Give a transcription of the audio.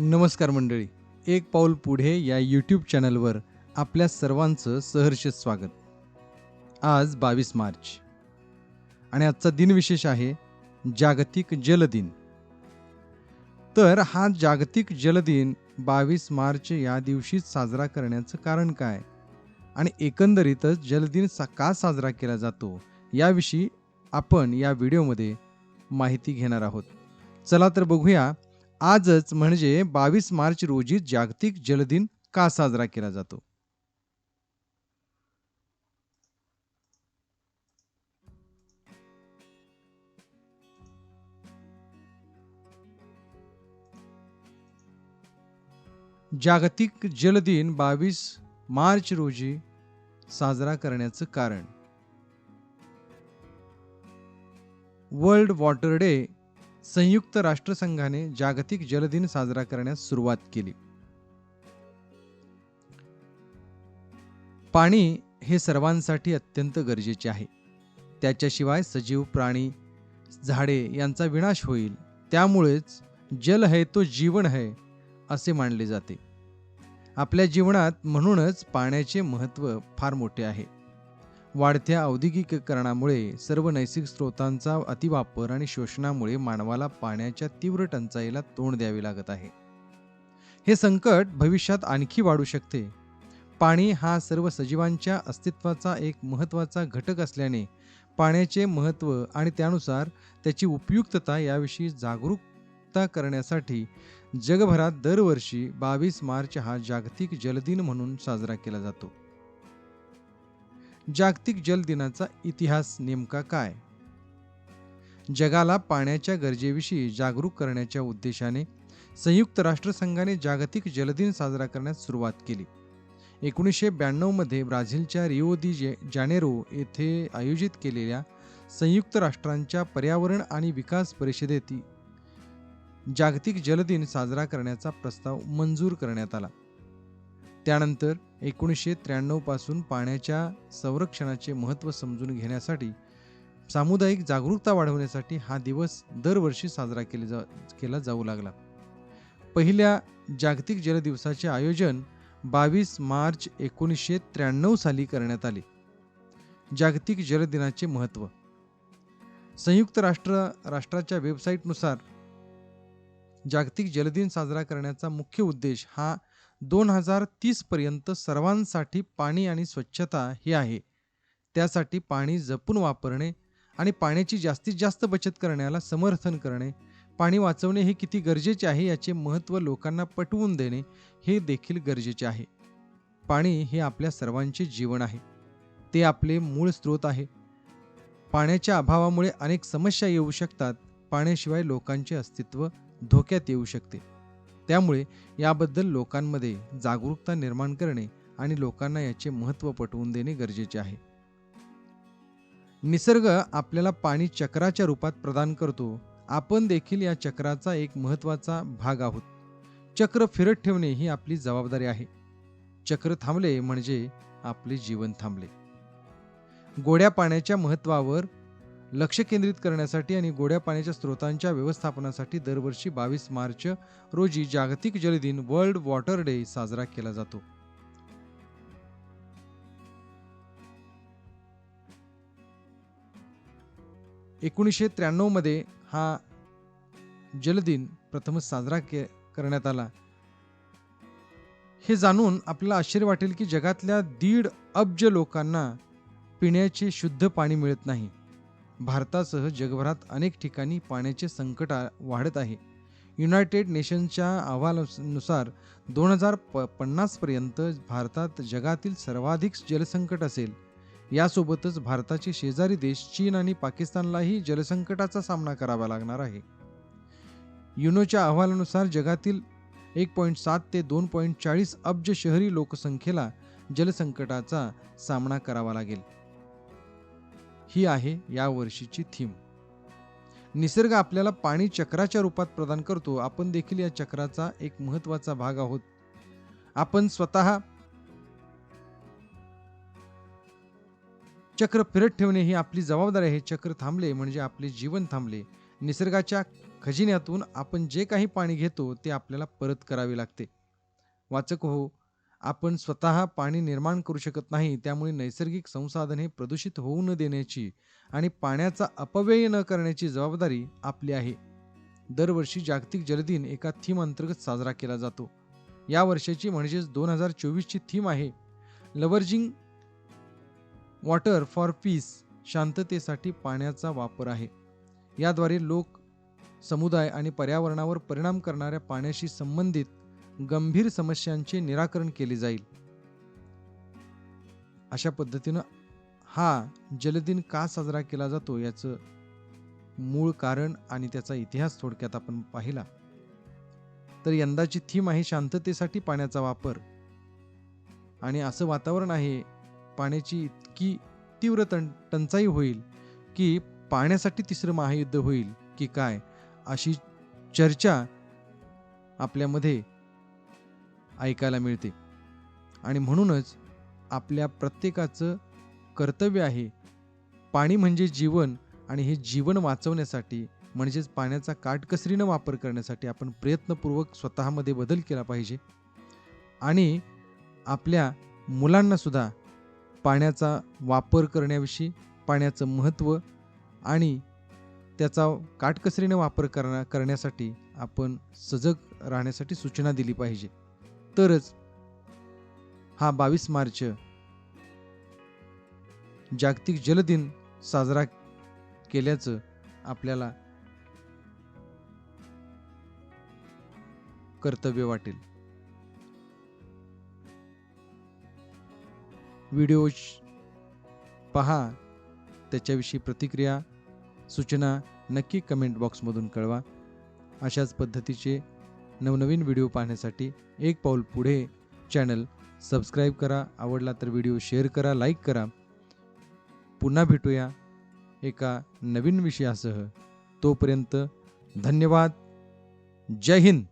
नमस्कार मंडळी. एक पाऊल पुढे या यूट्यूब चॅनलवर आपल्या सर्वांचं सहर्ष स्वागत. आज बावीस मार्च. आणि आजचा दिनविशेष आहे जागतिक जल दिन. तर हा जागतिक जल दिन बावीस मार्च या दिवशी साजरा करण्याचं कारण काय? आणि एकंदरीतच जलदिन सा का साजरा केला जातो? याविषयी आपण या व्हिडिओमध्ये माहिती घेणार आहोत. चला तर बघूया आजच म्हणजे बावीस मार्च रोजी जागतिक जलदिन का साजरा केला जातो? जागतिक जलदिन बावीस मार्च रोजी साजरा करण्याचं कारण. वर्ल्ड वॉटर डे संयुक्त राष्ट्रसंघाने जागतिक जलदिन साजरा करण्यास सुरुवात केली. पाणी हे सर्वांसाठी अत्यंत गरजेचे आहे. त्याच्याशिवाय सजीव प्राणी झाडे यांचा विनाश होईल. त्यामुळेच जल है तो जीवन है असे मानले जाते. आपल्या जीवनात म्हणूनच पाण्याचे महत्त्व फार मोठे आहे. वाढत्या औद्योगिकीकरणामुळे सर्व नैसर्गिक स्रोतांचा अतिवापर आणि शोषणामुळे मानवाला पाण्याच्या तीव्र टंचाईला तोंड द्यावे लागत आहे. हे संकट भविष्यात आणखी वाढू शकते. पाणी हा सर्व सजीवांच्या अस्तित्वाचा एक महत्त्वाचा घटक असल्याने पाण्याचे महत्त्व आणि त्यानुसार त्याची उपयुक्तता याविषयी जागरूकता करण्यासाठी जगभरात दरवर्षी बावीस मार्च हा जागतिक जलदिन म्हणून साजरा केला जातो. जागतिक जल दिनाचा इतिहास नेमका काय? जगाला पाण्याच्या गरजेविषयी जागरूक करण्याच्या उद्देशाने संयुक्त राष्ट्रसंघाने जागतिक जलदिन साजरा करण्यास सुरुवात केली. एकोणीसशे ब्याण्णवमध्ये ब्राझीलच्या रिओ दी जे जानेरो येथे आयोजित केलेल्या संयुक्त राष्ट्रांच्या पर्यावरण आणि विकास परिषदेत जागतिक जलदिन साजरा करण्याचा प्रस्ताव मंजूर करण्यात आला. त्यानंतर एकोणीसशे त्र्याण्णवपासून पाण्याच्या संरक्षणाचे महत्त्व समजून घेण्यासाठी सामुदायिक जागरूकता वाढवण्यासाठी हा दिवस दरवर्षी साजरा केले जा केला जाऊ लागला. पहिल्या जागतिक जल दिवसाचे आयोजन बावीस मार्च एकोणीसशे त्र्याण्णव साली करण्यात आले. जागतिक जल दिनाचे महत्त्व. संयुक्त राष्ट्र राष्ट्राच्या वेबसाईटनुसार जागतिक जलदिन साजरा करण्याचा मुख्य उद्देश हा दोन हजार तीसपर्यंत सर्वांसाठी पाणी आणि स्वच्छता हे आहे. त्यासाठी पाणी जपून वापरणे आणि पाण्याची जास्तीत जास्त बचत करण्याला समर्थन करणे पाणी वाचवणे हे किती गरजेचे आहे याचे महत्त्व लोकांना पटवून देणे हे देखील गरजेचे आहे. पाणी हे आपल्या सर्वांचे जीवन आहे. ते आपले मूळ स्रोत आहे. पाण्याच्या अभावामुळे अनेक समस्या येऊ शकतात. पाण्याशिवाय लोकांचे अस्तित्व धोक्यात येऊ शकते. त्यामुळे याबद्दल लोकांमध्ये जागरूकता निर्माण करणे आणि लोकांना याचे महत्त्व पटवून देणे गरजेचे आहे. निसर्ग आपल्याला पाणी चक्राच्या रूपात प्रदान करतो. आपण देखील या चक्राचा एक महत्त्वाचा भाग आहोत. चक्र फिरत ठेवणे ही आपली जबाबदारी आहे. चक्र थांबले म्हणजे आपले जीवन थांबले. गोड्या पाण्याच्या महत्त्वावर लक्ष केंद्रित करण्यासाठी आणि गोड्या पाण्याच्या स्रोतांच्या व्यवस्थापनासाठी दरवर्षी बावीस मार्च रोजी जागतिक जलदिन वर्ल्ड वॉटर डे साजरा केला जातो. एकोणीसशे त्र्याण्णवमध्ये हा जलदिन प्रथमच साजरा के करण्यात आला. हे जाणून आपल्याला आश्चर्य वाटेल की जगातल्या दीड अब्ज लोकांना पिण्याचे शुद्ध पाणी मिळत नाही. भारतासह जगभरात अनेक ठिकाणी पाण्याचे संकट वाढत आहे. युनायटेड नेशन्सच्या अहवालानुसार दोन हजार प पन्नासपर्यंत भारतात जगातील सर्वाधिक जलसंकट असेल. यासोबतच भारताचे शेजारी देश चीन आणि पाकिस्तानलाही जलसंकटाचा सामना करावा लागणार आहे. युनोच्या अहवालानुसार जगातील एक पॉईंट सात ते दोन पॉईंट चाळीस अब्ज शहरी लोकसंख्येला जलसंकटाचा सामना करावा लागेल. ही आहे या वर्षीची थीम. निसर्ग आपल्याला पाणी चक्राच्या रूपात प्रदान करतो. आपण देखील या चक्राचा एक महत्त्वाचा भाग आहोत. आपण स्वतः चक्र फिरत ठेवणे ही आपली जबाबदारी आहे. चक्र थांबले म्हणजे आपले जीवन थांबले. निसर्गाच्या खजिन्यातून आपण जे काही पाणी घेतो ते आपल्याला परत करावे लागते. वाचक हो आपण स्वतः पाणी निर्माण करू शकत नाही त्यामुळे नैसर्गिक संसाधने प्रदूषित होऊ न देण्याची आणि पाण्याचा अपव्यय न करण्याची जबाबदारी आपली आहे. दरवर्षी जागतिक जलदिन एका थीम अंतर्गत साजरा केला जातो. या वर्षाची म्हणजेच दोन हजार चोवीसची थीम आहे लवर्जिंग वॉटर फॉर पीस शांततेसाठी पाण्याचा वापर आहे. याद्वारे लोक समुदाय आणि पर्यावरणावर परिणाम करणाऱ्या पाण्याशी संबंधित गंभीर समस्यांचे निराकरण केले जाईल. अशा पद्धतीनं हा जलदिन का साजरा केला जातो याचं मूळ कारण आणि त्याचा इतिहास थोडक्यात आपण पाहिला. तर यंदाची थीम आहे शांततेसाठी पाण्याचा वापर. आणि असं वातावरण आहे पाण्याची इतकी तीव्र टं टंचाई होईल की पाण्यासाठी तिसरं महायुद्ध होईल की काय अशी चर्चा आपल्यामध्ये ऐकायला मिळते. आणि म्हणूनच आपल्या प्रत्येकाचं कर्तव्य आहे पाणी म्हणजे जीवन आणि हे जीवन वाचवण्यासाठी म्हणजेच पाण्याचा काटकसरीनं वापर करण्यासाठी आपण प्रयत्नपूर्वक स्वतःमध्ये बदल केला पाहिजे. आणि आपल्या मुलांनासुद्धा पाण्याचा वापर करण्याविषयी पाण्याचं महत्त्व आणि त्याचा काटकसरीने वापर करण्या करण्यासाठी आपण सजग राहण्यासाठी सूचना दिली पाहिजे. तरच हा बावीस मार्च जागतिक जलदिन साजरा केल्याचं आपल्याला कर्तव्य वाटेल. व्हिडिओ पहा त्याच्याविषयी प्रतिक्रिया सूचना नक्की कमेंट बॉक्समधून कळवा. अशाच पद्धतीचे नवनवीन व्हिडिओ पाहण्यासाठी एक पाऊल पुढे चॅनल सबस्क्राईब करा. आवडला तर व्हिडिओ शेअर करा लाईक करा. पुन्हा भेटूया एका नवीन विषयासह. तोपर्यंत धन्यवाद. जय हिंद.